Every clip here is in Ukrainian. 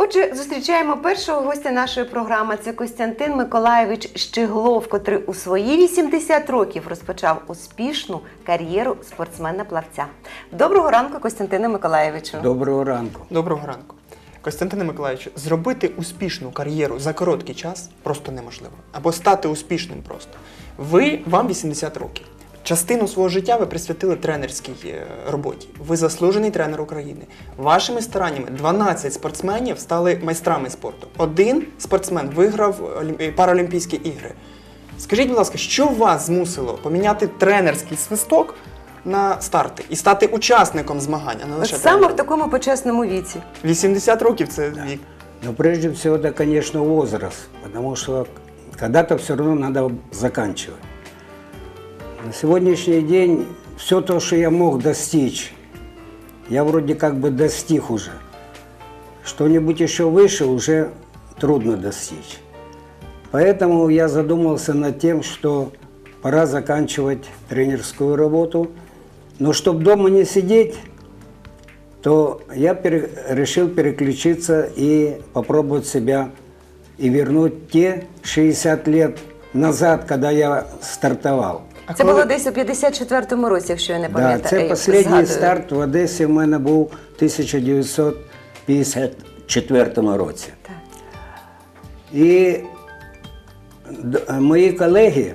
Отже, зустрічаємо першого гостя нашої програми. Це Костянтин Миколаєвич Щеглов, котрий у свої 80 років розпочав успішну кар'єру спортсмена-плавця. Доброго ранку, Костянтине Миколаєвичу. Доброго ранку. Доброго ранку. Костянтине Миколаївичу, зробити успішну кар'єру за короткий час просто неможливо. Або стати успішним просто. Ви вам 80 років. Частину свого життя ви присвятили тренерській е, роботі. Ви заслужений тренер України. Вашими стараннями 12 спортсменів стали майстрами спорту. Один спортсмен виграв е, Паралімпійські ігри. Скажіть, будь ласка, що вас змусило поміняти тренерський свисток на старти і стати учасником змагань, а не От лише саме в такому почесному віці. 80 років це вік. Но прежде всего это, конечно, возраст, потому что когда-то все равно надо заканчивать. На сегодняшний день все то, что я мог достичь, я вроде как бы достиг уже. Что-нибудь еще выше уже трудно достичь. Поэтому я задумался над тем, что пора заканчивать тренерскую работу. Но чтобы дома не сидеть, то я пере- решил переключиться и попробовать себя и вернуть те 60 лет назад, когда я стартовал. Це коли- було десь у 54-му році, якщо я не Да, пам'ятаю. це останній старт в Одесі в мене був у 1954 році. Так. І мої колеги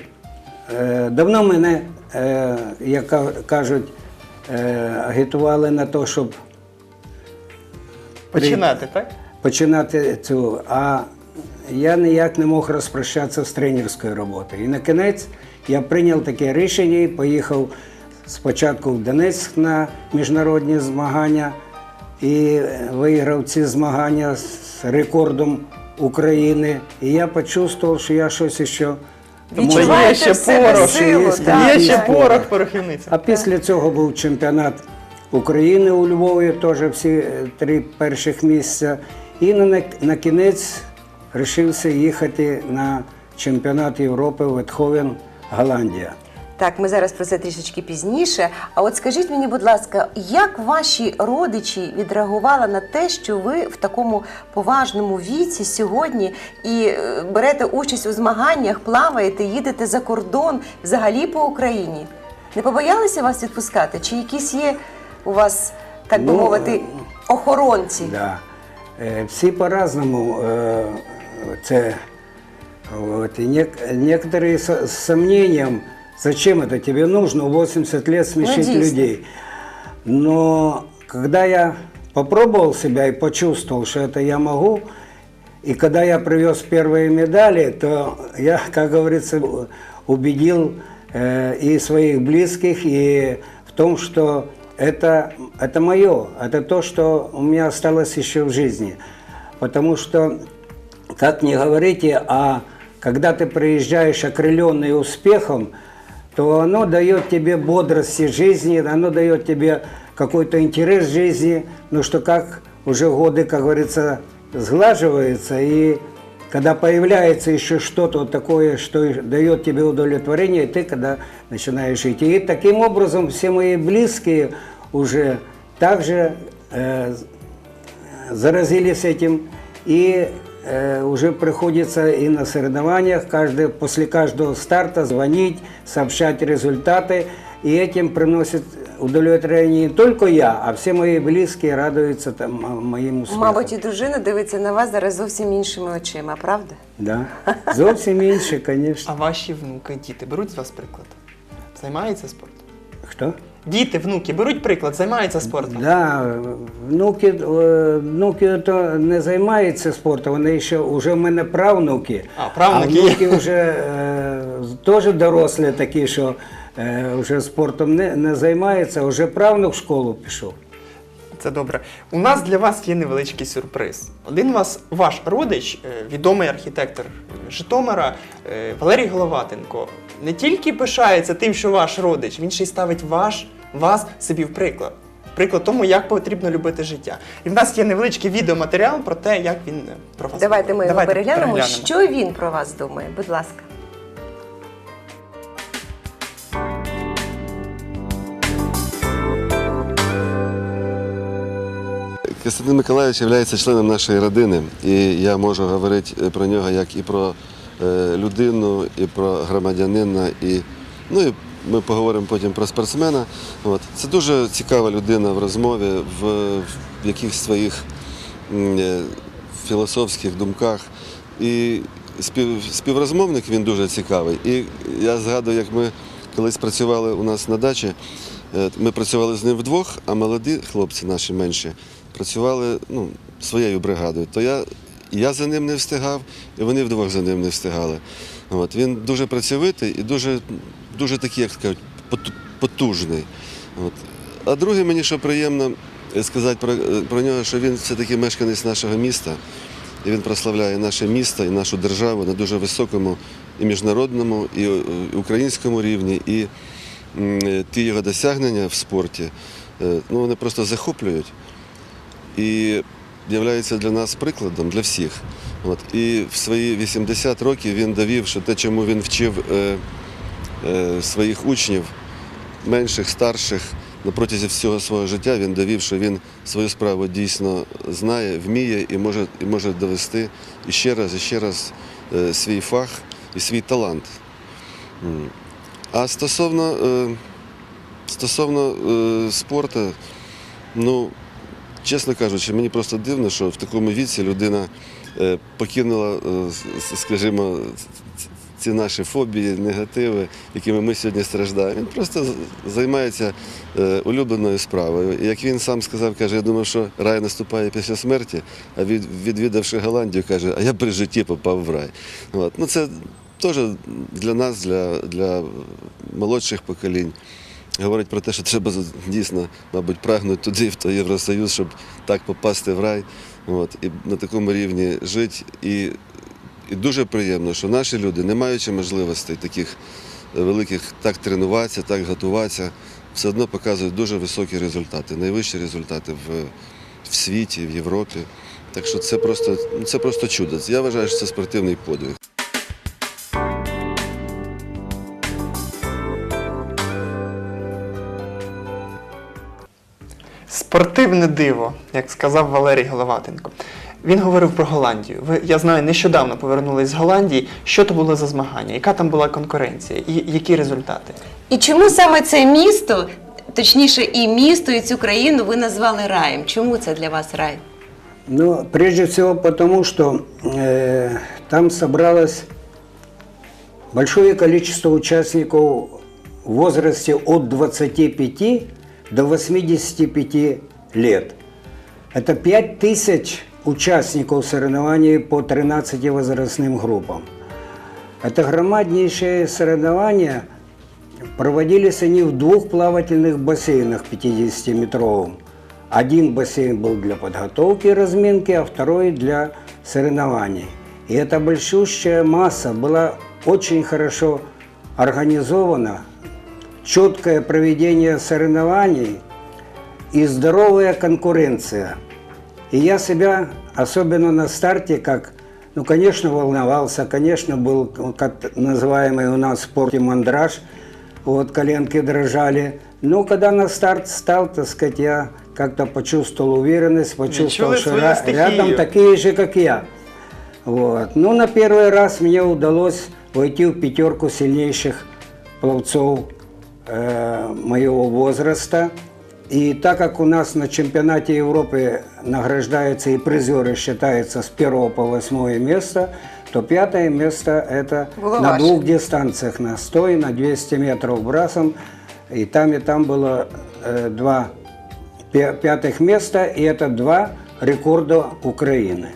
е, давно мене, е, як кажуть, е, агітували на те, щоб Починати, так? починати цю. А я ніяк не мог розпрощатися з тренерською роботою. І на кінець я прийняв таке рішення і поїхав спочатку в Донецьк на міжнародні змагання і виграв ці змагання з рекордом України. І я почувствував, що я щось ще Відчуваєте ще порох, силу, є так, Є ще порох порохівниця. А після цього був чемпіонат України у Львові, теж всі три перших місця. І на, на кінець вирішився їхати на чемпіонат Європи в Етховен, Голландія. Так, ми зараз про це трішечки пізніше. А от скажіть мені, будь ласка, як ваші родичі відреагували на те, що ви в такому поважному віці сьогодні і е, берете участь у змаганнях, плаваєте, їдете за кордон, взагалі по Україні? Не побоялися вас відпускати? Чи якісь є у вас, так би Ну, мовити, охоронці? Да. Е, Всі по-разному е, це вот. И нек- некоторые с, с сомнением, зачем это тебе нужно в 80 лет смешить действительно. людей. Но когда я попробовал себя и почувствовал, что это я могу, и когда я привез первые медали, то я, как говорится, убедил э, и своих близких, и в том, что это, это мое, это то, что у меня осталось еще в жизни. Потому что, как не говорите, а когда ты приезжаешь окрыленный успехом, то оно дает тебе бодрости жизни, оно дает тебе какой-то интерес жизни, но что как уже годы, как говорится, сглаживается, и когда появляется еще что-то такое, что дает тебе удовлетворение, ты когда начинаешь жить. И таким образом все мои близкие уже также э, заразились этим, и э, уже приходится и на соревнованиях каждый, после каждого старта звонить, сообщать результаты, и этим приносит удовлетворение не только я, а все мои близкие радуются там, м- моим успехам. Мабуть, і дружина дивиться на вас зараз зовсім іншими очима, правда? Да. Зовсім інше, конечно. А ваші внуки, діти беруть з вас приклад? Займаються спортом? Хто? Діти, внуки беруть приклад, займаються спортом. Да, внуки, е, внуки то не займаються спортом, вони ще вже в мене правнуки. А, правнуки А внуки вже е, теж дорослі такі, що е, вже спортом не, не займаються, вже правнук в школу пішов. Це добре. У нас для вас є невеличкий сюрприз. Один вас, ваш родич, е, відомий архітектор Житомира е, Валерій Головатенко, не тільки пишається тим, що ваш родич, він ще й ставить ваш, вас собі в приклад. Приклад тому, як потрібно любити життя. І в нас є невеличкий відеоматеріал про те, як він е, про вас. Давайте ми його переглянемо. Що він про вас думає? Будь ласка. Костянтин Миколаївич є членом нашої родини, і я можу говорити е, про нього як і про е, людину, і про громадянина, і, ну, і ми поговоримо потім про спортсмена. От. Це дуже цікава людина в розмові, в, в якихось своїх е, філософських думках. І спів, співрозмовник він дуже цікавий. І я згадую, як ми колись працювали у нас на дачі. Е, Ми працювали з ним вдвох, а молоді хлопці наші менші працювали ну, своєю бригадою. То я, я за ним не встигав, і вони вдвох за ним не встигали. От. Він дуже працьовитий і дуже, дуже такий, як кажуть, потужний. От. А друге, мені що приємно е, сказати про, е, про нього, що він все-таки мешканець нашого міста. І він прославляє наше місто і нашу державу на дуже високому і міжнародному, і е, українському рівні. І ті його досягнення в спорті, ну, вони просто захоплюють і являються для нас прикладом для всіх. От. І в свої 80 років він довів, що те, чому він вчив своїх учнів, менших, старших, на протязі всього свого життя він довів, що він свою справу дійсно знає, вміє і може, і може довести і ще раз, і ще раз е, свій фах і свій талант. А стосовно, е, стосовно е, спорту, ну, чесно кажучи, мені просто дивно, що в такому віці людина е, покинула, е, скажімо, ці наші фобії, негативи, якими ми сьогодні страждаємо. Він просто займається е, улюбленою справою. Як він сам сказав, каже, я думав, що рай наступає після смерті, а від, відвідавши Голландію, каже, а я при житті попав в рай. От. Ну, це теж для нас, для, для молодших поколінь. Говорить про те, що треба дійсно, мабуть, прагнути туди, в той Євросоюз, щоб так попасти в рай. От, і на такому рівні жити. І, і дуже приємно, що наші люди, не маючи можливостей таких великих так тренуватися, так готуватися, все одно показують дуже високі результати, найвищі результати в, в світі, в Європі. Так що це просто, це просто чудо. Я вважаю, що це спортивний подвиг. Спортивне диво, як сказав Валерій Головатенко. Він говорив про Голландію. Ви, я знаю, нещодавно повернулись з Голландії. Що то було за змагання? Яка там була конкуренція? І які результати? І чому саме це місто, точніше, і місто, і цю країну ви назвали раєм? Чому це для вас рай? Ну, прежде всего потому, что э, там собралось большое количество участников в возрасте от 25 до 85 лет. Это 5 тысяч участников соревнований по 13 возрастным группам. Это громаднейшие соревнования. Проводились они в двух плавательных бассейнах 50-метровым. Один бассейн был для подготовки и разминки, а второй для соревнований. И эта большущая масса была очень хорошо организована, четкое проведение соревнований и здоровая конкуренция. И я себя, особенно на старте, как, ну, конечно, волновался, конечно, был как называемый у нас в спорте мандраж, вот коленки дрожали. Но когда на старт стал, так сказать, я как-то почувствовал уверенность, почувствовал, что рядом такие же, как я. Вот. Ну, на первый раз мне удалось войти в пятерку сильнейших пловцов э, моего возраста. И так как у нас на чемпионате Европы награждаются и призеры считаются с первого по восьмое место, то пятое место это Было на ваше. двух дистанциях, на 100 и на 200 метров брасом. И там, и там было э, два пя- пятых места, и это два рекорда Украины.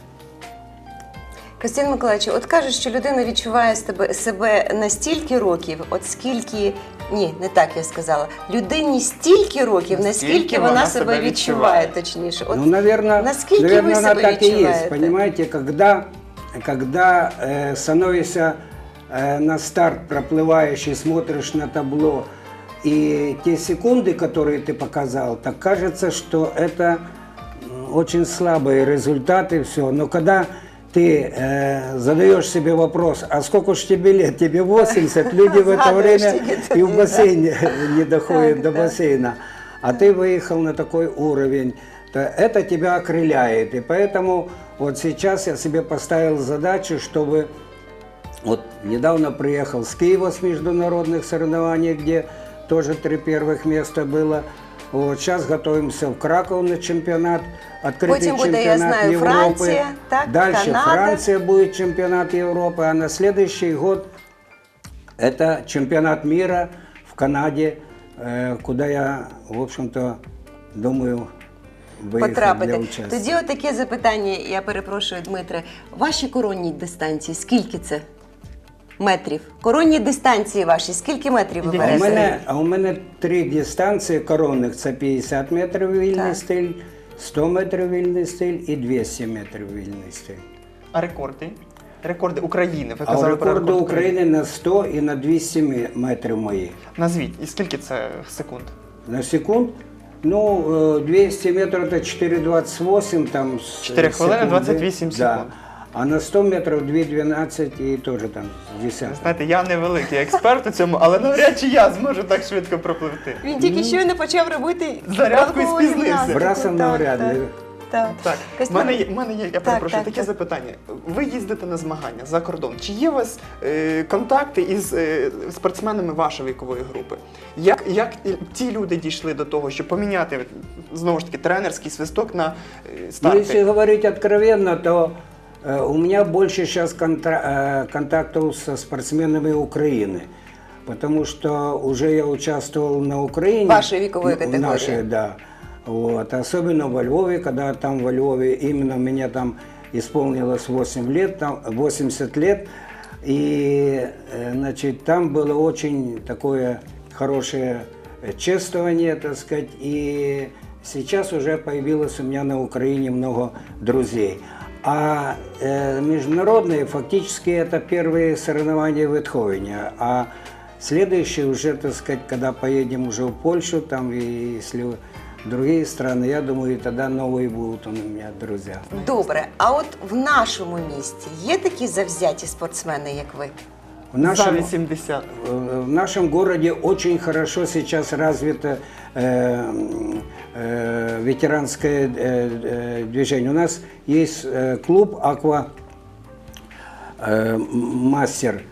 Костянтин Миколаївич, от кажуть, що людина відчуває себе, себе на стільки років, от скільки. Ні, не так я сказала. Людині стільки років, наскільки вона, себе відчуває, точніше. От ну, наверное, наскільки наверное ви она себе так и відчуваєте? есть. Понимаете, когда, когда э, становишься э, на старт проплывающий, смотришь на табло, и те секунды, которые ты показал, так кажется, что это м, очень слабые результаты, все. Но когда ты э, задаешь себе вопрос, а сколько ж тебе лет? Тебе 80, люди в это время и в бассейне не доходят до бассейна. А ты выехал на такой уровень, то это тебя окрыляет. И поэтому вот сейчас я себе поставил задачу, чтобы вот недавно приехал с Киева с международных соревнований, где тоже три первых места было. Вот сейчас готовимся в Краков на чемпионат, открытый Потім буде, чемпионат я знаю, Европы. Франція, так, Дальше Канада. Франция будет чемпионат Европы, а на следующий год это чемпионат мира в Канаде, э, куда я, в общем-то, думаю выехать для Потрапити. участия. Тоді отаке запитання, я перепрошую, Дмитре. Ваші коронні дистанції, скільки це Метрів? Коронні дистанції ваші, скільки метрів ви А у берете? мене, а у мене три дистанції коронних. Це 50 метрів вільний Так. стиль, 100 метрів вільний стиль і 200 метрів вільний стиль. А рекорди? Рекорди України. Ви А казали про рекорди рекорд України на 100 і на 200 ме- метрів мої. Назвіть, і скільки це секунд? На секунд. Ну, э, 200 метров это 4,28 там. с- 4 хвилини, секунди. 28 Да. А на 100 метров 2,12 и тоже там десяток. Знаєте, я не великий експерт у цьому, але навряд чи я зможу так швидко пропливти. Він тільки щойно почав робити Зарядку і ранкову спізнився. гімнастику. Брасом Так, навряд так, ли. Так. Так, в мене є, в мене є, я перепрошую, так, таке так. запитання. Ви їздите на змагання за кордон. Чи є у вас е, контакти із е, спортсменами вашої вікової групи? Як, як ті люди дійшли до того, щоб поміняти знову ж таки тренерський свисток на е, Ну, старти? если говорить откровенно, то у меня больше сейчас контактов со спортсменами Украины. Потому что уже я участвовал на Украине. Вашей вековой Ну, категории. Нашей, да. Вот. Особенно во Львове, когда там во Львове именно мне там исполнилось 8 лет, там 80 лет. И, э, значит, там было очень такое хорошее э, чествование, так сказать, и сейчас уже появилось у меня на Украине много друзей. А э, международные фактически это первые соревнования в Ветховене, а следующие уже, так сказать, когда поедем уже в Польшу, там и если в другие страны, я думаю, и тогда новые будут у меня друзья. Добре, а от в нашому місті є такі завзяті спортсмени, як ви? В За нашем, 80. э, в нашем городе очень хорошо сейчас развито э, э, ветеранское э, э, движение. У нас есть э, клуб Аква э, Мастер,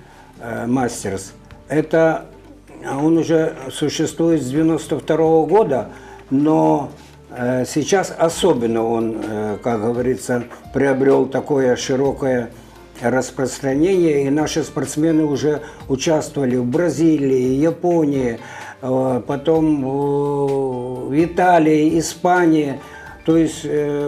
э, Мастерс. Это он уже существует с 92 года, но э, сейчас особенно он, э, как говорится, приобрел такое широкое распространение, и наши спортсмены уже участвовали в Бразилии, Японии, э, потом в Италии, Испании. То есть э,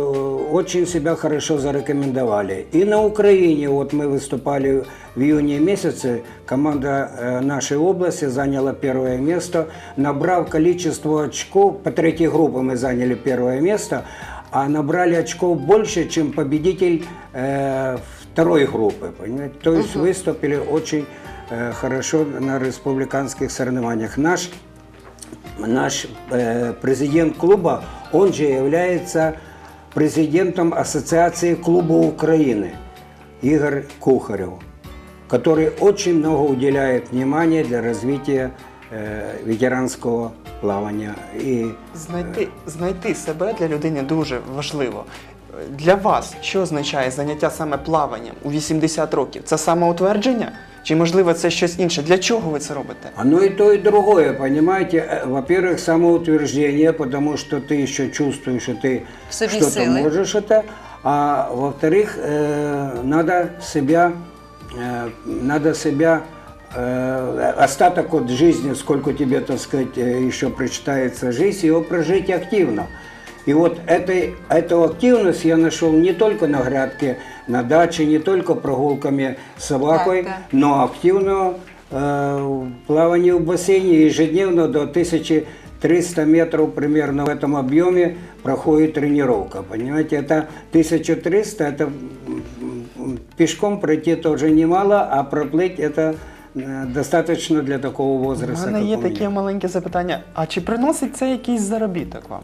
очень себя хорошо зарекомендовали. И на Украине, вот мы выступали в июне месяце, команда э, нашей области заняла первое место, набрав количество очков, по третьей группе мы заняли первое место, а набрали очков больше, чем победитель э, второй группы. Понимаете? То есть выступили очень э, хорошо на республиканских соревнованиях. Наш наш э, президент клуба, он же является президентом Ассоциации клубов Украины, Игорь Кухарев, который очень много уделяет внимания для развития э, ветеранского плавания. И Знайти, знайти себе для людини дуже важливо. Для вас що означає заняття саме плаванням у 80 років? Це самоутвердження? Чи можливо це щось інше? Для чого ви це робите? Оно и то, и другое, понимаете. Э, Во-первых, самоутверждение, потому что ты еще чувствуешь, что ты В себе что-то силы. можешь это. А во-вторых, э, надо себя, э, надо себя э, остаток от жизни, сколько тебе, так сказать, э, еще прочитается жизнь, его прожить активно. И вот этой, эту активность я нашел не только на грядке, на даче, не только прогулками с собакой, Так, так. но активно э, плавание в бассейне ежедневно до 1300 метров примерно в этом объеме проходит тренировка. Понимаете, это 1300, это м, пешком пройти тоже немало, а проплыть это э, достаточно для такого У возраста. мене как є у меня. таке маленьке запитання. А чи приносить це якийсь заробіток вам?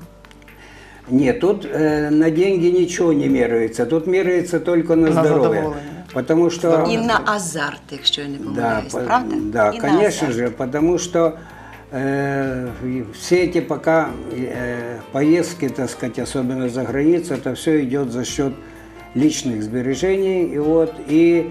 Нет, тут э, на деньги ничего не меряется, тут меряется только на, На здоровье. задоволение. Потому что... Здоровье. І на азарт, якщо я не Да, помиляюсь, по- правда? да, І на конечно азарт. же, потому что э, и все эти пока э, поездки, так сказать, особенно за границу, это все идет за счет личных сбережений. И вот и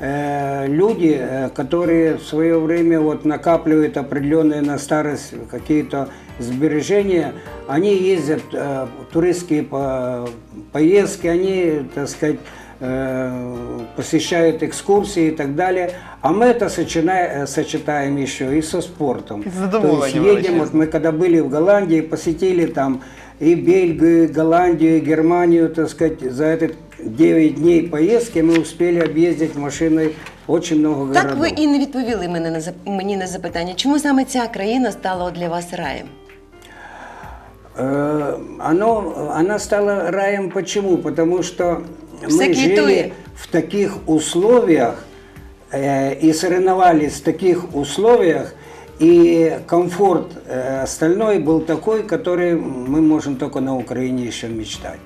э, люди, э, которые в свое время вот накапливают определенные на старость какие-то сбережения, они ездят э, в туристские по- поездки, они, так сказать, э, посещают экскурсии и так далее. А мы это сочина- э, сочетаем еще и со спортом. И с задоволением То есть едем, величезным. вот мы когда были в Голландии, посетили там и Бельгию, и Голландию, и Германию, так сказать, за этот 9 дней поездки мы успели объездить машиной очень много Так городов. ви і не відповіли мене на зап- мені на запитання, чому саме ця країна стала для вас раєм? Э, Оно, она стала раем почему? Потому что мы жили в таких условиях э, и соревновались в таких условиях, и комфорт э, остальной был такой, который мы можем только на Украине еще мечтать.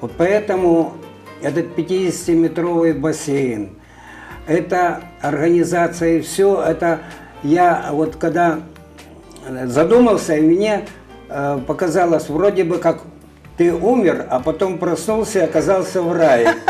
Вот поэтому этот 50-метровый бассейн, это организация и все, это я вот когда задумался, и мне показалось, вроде бы как ты умер, а потом проснулся и оказался в рае.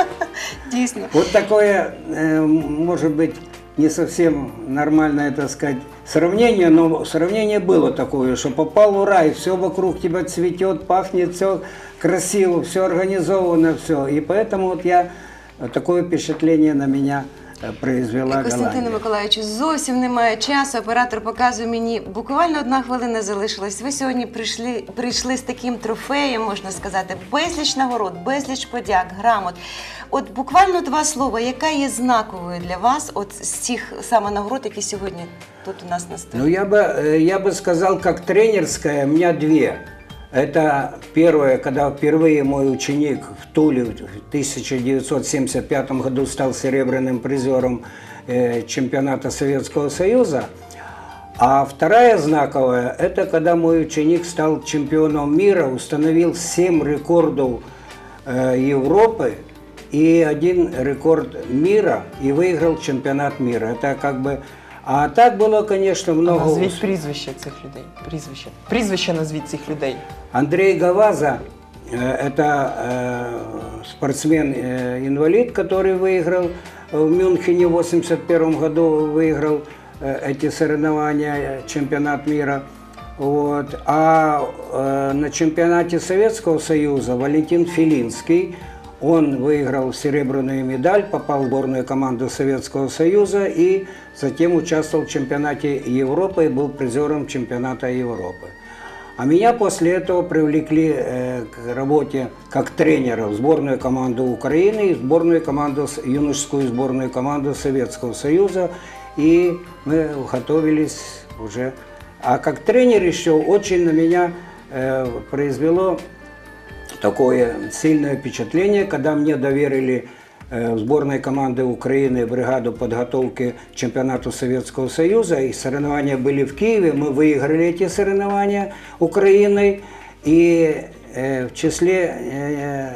Вот такое, э, может быть, не совсем нормальное, так сказать, сравнение, но сравнение было такое, что попал в рай, все вокруг тебя цветет, пахнет, все красиво, все организовано, все. И поэтому вот я, э, такое впечатление на меня э, произвела Костянтину Голландия. Миколаївичу, зовсім немає часу. Оператор показує мені буквально одна хвилина залишилась. Ви сьогодні прийшли, прийшли з таким трофеєм, можна сказати, безліч нагород, безліч подяк, грамот. От буквально два слова, яка є знаковою для вас, от з цих саме нагород, які сьогодні тут у нас на столі? Ну, я бы, э, я бы сказал, как тренерская, у меня две. Это первое, когда впервые мой ученик в Туле в 1975 году стал серебряным призером э, чемпионата Советского Союза. А вторая знаковая, это когда мой ученик стал чемпионом мира, установил 7 рекордов э, Европы и один рекорд мира и выиграл чемпионат мира. Это как бы... А так было, конечно, много... Назвіть ус- прізвище цих людей. Прізвище. Прізвище назвіть цих людей. Андрей Гаваза, э, это э, спортсмен-инвалид, который выиграл в Мюнхене в 81 году, выиграл э, эти соревнования, э, чемпионат мира. Вот. А э, на чемпионате Советского Союза Валентин Филинский, он выиграл серебряную медаль, попал в сборную команду Советского Союза и затем участвовал в чемпионате Европы и был призером чемпионата Европы. А меня после этого привлекли э, к работе как тренера в сборную команду Украины и в сборную команду, с- юношескую сборную команду Советского Союза. И мы готовились уже. А как тренер еще очень на меня э, произвело такое сильное впечатление, когда мне доверили э, в сборной команды Украины бригаду подготовки к чемпионату Советского Союза. И соревнования были в Киеве. Мы выиграли эти соревнования Украиной. И э, в числе э,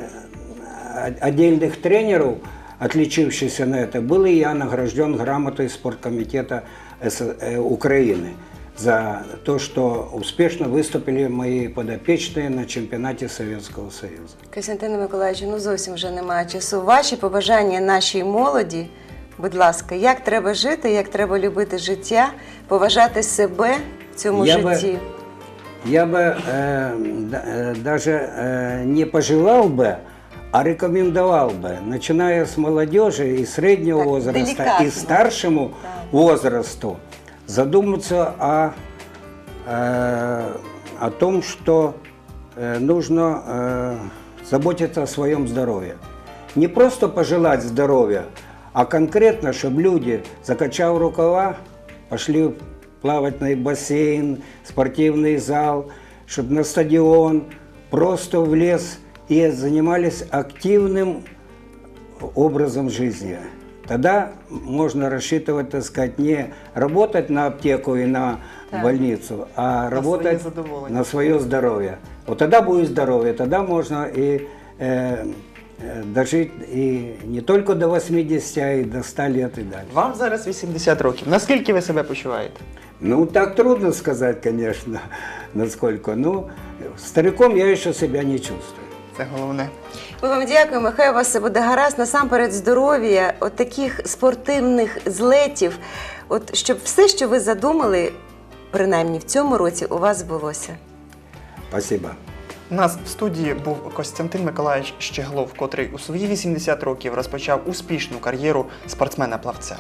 о- отдельных тренеров, отличившихся на это, был и я награжден грамотой спорткомитета С- э, Украины за то, что успешно выступили мои подопечные на чемпионате Советского Союза. Костянтину Миколаївичу, ну зовсім вже немає часу. Ваші побажання нашій молоді, будь ласка, як треба жити, як треба любити життя, поважати себе в цьому Я би- житті. Я бы э, да- э, даже э, не пожелал бы, а рекомендовал бы, начиная с молодежи и среднего Так, возраста, деликатно. и старшему возрасту, задуматься о, э, о том, что э, нужно э, заботиться о своем здоровье. Не просто пожелать здоровья, а конкретно, чтобы люди, закачав рукава, пошли плавать на бассейн, спортивный зал, чтобы на стадион, просто в лес и занимались активным образом жизни. Тогда можно рассчитывать, так сказать, не работать на аптеку и на Так. больницу, а работать свое задоволение. на свое здоровье. Вот тогда будет здоровье, тогда можно и э, э, дожить и не только до 80, а и до 100 лет и дальше. Вам зараз 80 років. Наскільки ви себе почуваєте? Ну, так трудно сказать, конечно, насколько. Ну, стариком я еще себя не чувствую. Це головне. Ми вам дякуємо. Хай у вас все буде гаразд. Насамперед здоров'я, от таких спортивних злетів, от щоб все, що ви задумали, принаймні в цьому році, у вас збулося. Спасибо. У нас в студії був Костянтин Миколаївич Щеглов, котрий у свої 80 років розпочав успішну кар'єру спортсмена-плавця.